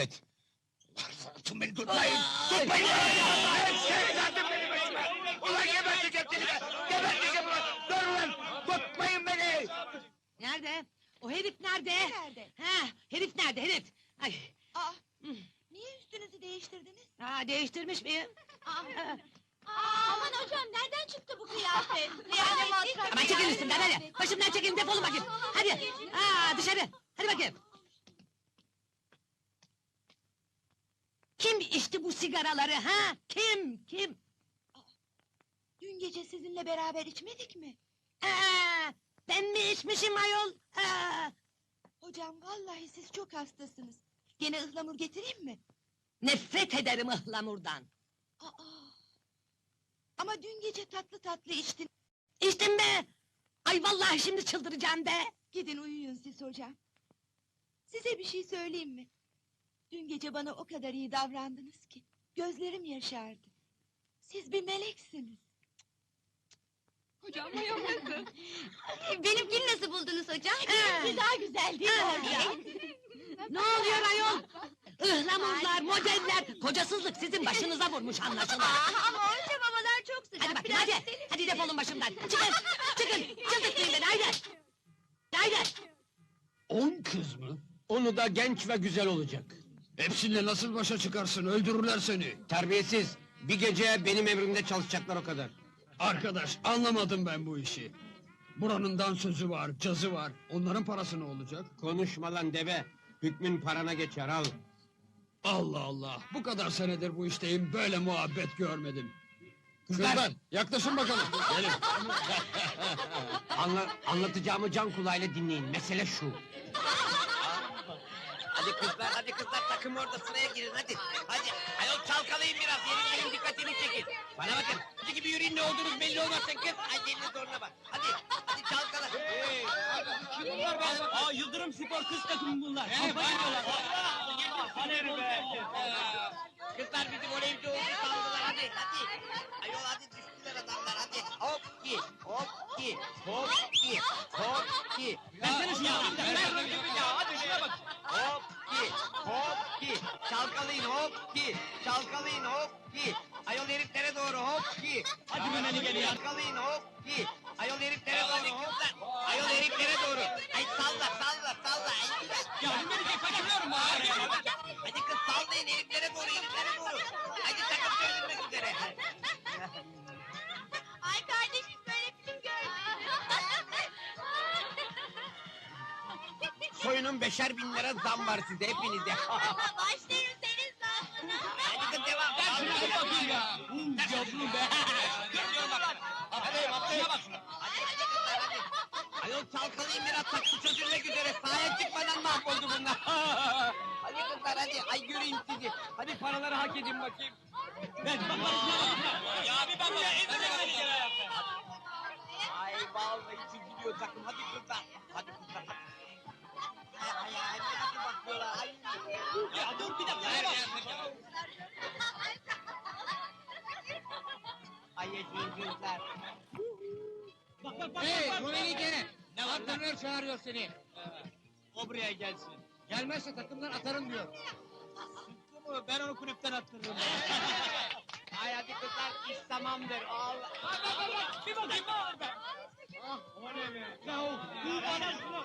Evet. Tutun beni tutmayın! Tutmayın! Şey zaten benim başıma! Ulan geberteceğim seni be! Geberteceğim ulan! Dur ulan! Tutmayın beni! Nerede? O herif nerede? Nerede? Ha, herif nerede herif? Ay, Aa, niye üstünüzü değiştirdiniz? ha, değiştirmiş miyim? Aa, aman hocam nereden çıktı bu kıyafet? Yani matrak Aman çekil üstümden hadi. Başımdan çekilin defolun bakayım. Hadi. Ha, dışarı. Hadi bakayım. Kim içti bu sigaraları ha? Kim? Kim? Dün gece sizinle beraber içmedik mi? Aa, ben mi içmişim ayol? Aa, Hocam vallahi siz çok hastasınız. Gene ıhlamur getireyim mi? nefret ederim ıhlamurdan. Aa, ama dün gece tatlı tatlı içtin. İçtim be. Ay vallahi şimdi çıldıracağım be. Gidin uyuyun siz hocam. Size bir şey söyleyeyim mi? Dün gece bana o kadar iyi davrandınız ki. Gözlerim yaşardı. Siz bir meleksiniz. Hocam nasıl? Benimkini nasıl buldunuz hocam? Ha. daha güzel değil mi hocam? Ne oluyor ayol? Ihlamurlar, modeller, kocasızlık sizin başınıza vurmuş anlaşılan. Aa, ama önce babalar çok sıcak. Hadi bakayım hadi. Hadi defolun başımdan. Çıkın, çıkın. Çıldırtmayın beni haydi. Haydi. On kız mı? Onu da genç ve güzel olacak. Hepsiyle nasıl başa çıkarsın? Öldürürler seni. Terbiyesiz. Bir gece benim emrimde çalışacaklar o kadar. Arkadaş anlamadım ben bu işi. Buranın dansözü var, cazı var. Onların parası ne olacak? Konuşma lan deve. Hükmün parana geçer al. Allah Allah! Bu kadar senedir bu işteyim, böyle muhabbet görmedim. Kızlar! yaklaşın bakalım. Gelin. Anla, anlatacağımı can kulağıyla dinleyin. Mesele şu. Hadi kızlar, hadi kızlar takım orada sıraya girin hadi. Hadi, ayol çalkalayın biraz, yeni dikkatini çekin. Bana bakın, sizi gibi yürüyün ne olduğunuz belli olmasın kız. Ay elini zoruna bak. Hadi, hadi çalkala. Hey, kim bunlar be? Aa, Yıldırım Spor kız takımı bunlar. Kampa gidiyorlar. Hadi be. Kızlar bizi voleyci oldu sandılar hadi, hadi. Ayol hadi düştüler adamlar hadi. Hop ki, hop ki, hop ki. Versene şunu. Ver rakibini ya, hadi şuna bak. Hop ki, hop ki, çalkalayın hop ki, çalkalayın hop ki. Ayol heriflere doğru hop ki. Hadi Mehmet'i gel ya. Çalkalayın hop ki. Ayol heriflere doğru hop. Ayol heriflere doğru. Ay salla salla salla. Ay, ya Mehmet'i kaçırıyorum ha. Hadi kız sallayın heriflere doğru heriflere doğru. Hadi takım çözülmek üzere. Ay kardeşim böyle film Soyunun beşer bin lira zam var size hepinize. Başlayın senin zammına. Hadi kız devam. Ver şunu bir bakayım ya. Yavrum be. Görüyorum bak. Hadi şuna bak şuna. Hadi hadi kızlar hadi. Ayol çalkalayın biraz taksı çözülmek üzere. Sahaya çıkmadan mahvoldu bunlar. hadi kızlar hadi. Ay göreyim sizi. Hadi paraları hak edin bakayım. Bak bak şuna bak. Ya bir bak bak. Ay vallahi çiziliyor takım. Hadi kızlar. Hadi kızlar. Ay ay ay. Hadi bakıyorlar. Ay. Ya dur bir dakika. Ver, ver, Ay yeşil gözler. Bak bak bak. Hey bak, bak. Gene. Ne var lan? Antrenör çağırıyor seni. O buraya gelsin. Gelmezse takımdan atarım diyor. Sıktı mı? Ben onu kulüpten attırırım. Ay hadi kızlar iş tamamdır. Allah. Bak bak bak. Bir bakayım ne var be. Ah o ne be. Ya o bu bana şunu.